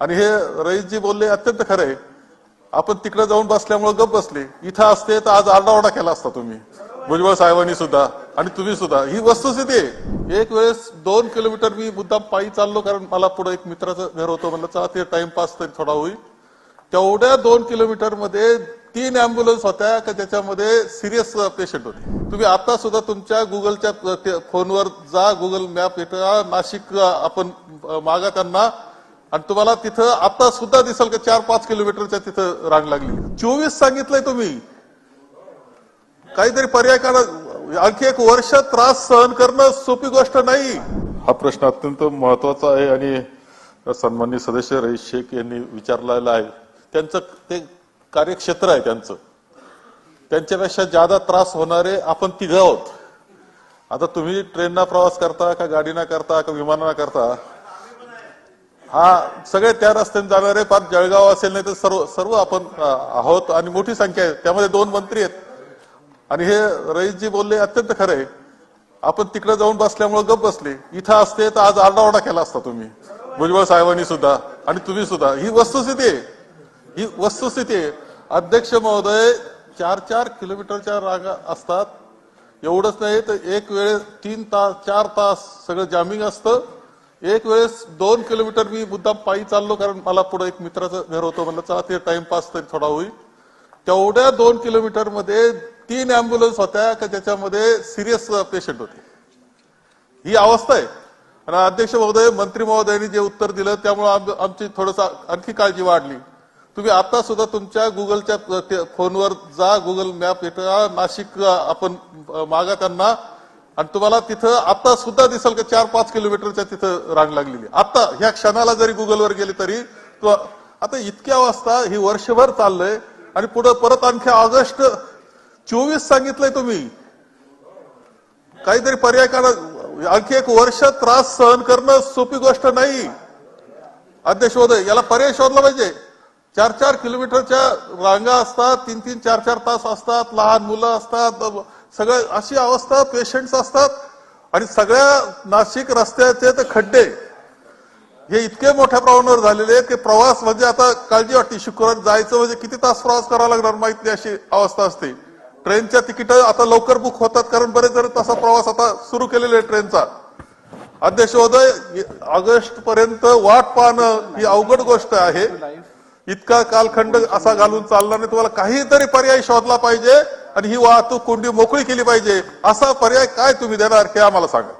आणि हे रईसजी बोलले अत्यंत खरं आहे. आपण तिकडे जाऊन बसल्यामुळे गप बसले. इथं असते तर आज आरडाओरडा केला असता तुम्ही. भुजबळ साहेबांनी सुद्धा आणि तुम्ही सुद्धा. ही वस्तुस्थिती आहे. एक वेळेस दोन किलोमीटर मी मुद्दाम पायी चाललो कारण मला पुढे एक मित्राचं घर होतं. म्हणलं चला ते टाइमपास तरी थोडा होईल. तेवढ्या दोन किलोमीटरमध्ये तीन अँब्युलन्स होत्या का त्याच्यामध्ये सिरियस पेशंट होते. तुम्ही आता सुद्धा तुमच्या गुगलच्या फोनवर जा गुगल मॅप येतं. नाशिक आपण मागा त्यांना आणि तुम्हाला तिथं आता सुद्धा दिसेल का चार पाच किलोमीटरच्या तिथं रांग लागली? चोवीस सांगितलंय तुम्ही. काहीतरी पर्याय काढा. आणखी एक वर्ष त्रास सहन करणं सोपी गोष्ट नाही. हा प्रश्न अत्यंत महत्त्वाचा आहे आणि सन्मान्य सदस्य रईस शेख यांनी विचारलेला आहे. त्यांचं ते कार्यक्षेत्र आहे त्यांचं. त्यांच्यापेक्षा जादा त्रास होणारे आपण तिघ आहोत. आता तुम्ही ट्रेनना प्रवास करता का गाडीना करता का विमानाना करता? हा सगळे त्या रस्त्याने जाणारे पाच जळगाव असेल नाही तर सर्व सर्व आपण आहोत आणि मोठी संख्या आहे. त्यामध्ये दोन मंत्री आहेत. आणि हे रईसजी बोलले अत्यंत खरं आहे. आपण तिकडे जाऊन बसल्यामुळे गप बसले. इथं असते तर आज आरडाओरडा केला असता तुम्ही. भुजबळ साहेबांनी सुद्धा आणि तुम्ही सुद्धा. ही वस्तुस्थिती आहे. ही वस्तुस्थिती आहे. अध्यक्ष महोदय चार चार किलोमीटरच्या रांगा असतात. एवढंच नाही तर एक वेळेस तीन तास चार तास सगळं जामिंग असतं. एक वेळेस दोन किलोमीटर मी मुद्दाम पायी चाललो कारण मला पुढे एक मित्राचं घर होतं म्हणलं चला ते टाइमपास तरी थोडा होईल. तेवढ्या दोन किलोमीटरमध्ये तीन अँब्युलन्स होत्या का ज्याच्यामध्ये सिरियस पेशंट होते. ही अवस्था आहे. आणि अध्यक्ष महोदय मंत्री महोदयांनी जे उत्तर दिलं त्यामुळे आम- आमची थोडंसं आणखी काळजी वाढली. तुम्ही आता सुद्धा तुमच्या गुगलच्या फोनवर जा गुगल मॅप येतं. नाशिक आपण मागा त्यांना आणि तुम्हाला तिथं आता सुद्धा दिसेल का चार पाच किलोमीटरच्या तिथं रांग लागलेली. आता ह्या क्षणाला जरी गुगलवर गेली तरी तो आता इतक्या वाजता ही वर्षभर चाललंय आणि पुढे परत आणखी ऑगस्ट चोवीस सांगितलंय तुम्ही. काहीतरी पर्याय काढा. आणखी एक वर्ष त्रास सहन करणं सोपी गोष्ट नाही. अध्यक्ष महोदय याला पर्याय शोधला पाहिजे. चार चार किलोमीटरच्या रांगा असतात तीन तीन चार चार तास असतात लहान मुलं असतात सगळं अशी अवस्था पेशंट्स असतात आणि सगळ्या नाशिक रस्त्याचे तर खड्डे. हे इतके मोठ्या प्रमाणावर झालेले आहेत की प्रवास म्हणजे आता काळजी वाटते. शुक्रवार जायचं म्हणजे किती तास प्रवास करावा लागणार माहीत नाही अशी अवस्था असते. ट्रेनच्या तिकीट आता लवकर बुक होतात कारण बरेच जण तसा प्रवास आता सुरू केलेला आहे ट्रेनचा. अध्यक्ष महोदय ऑगस्ट पर्यंत वाट पाहणं ही अवघड गोष्ट आहे. इतका कालखंड असा घालून चालला नाही. तुम्हाला काहीतरी पर्याय शोधला पाहिजे. आणि ही वाहतूक कोंडी मोकळी केली पाहिजे असा पर्याय काय तुम्ही देणार हे आम्हाला सांगा.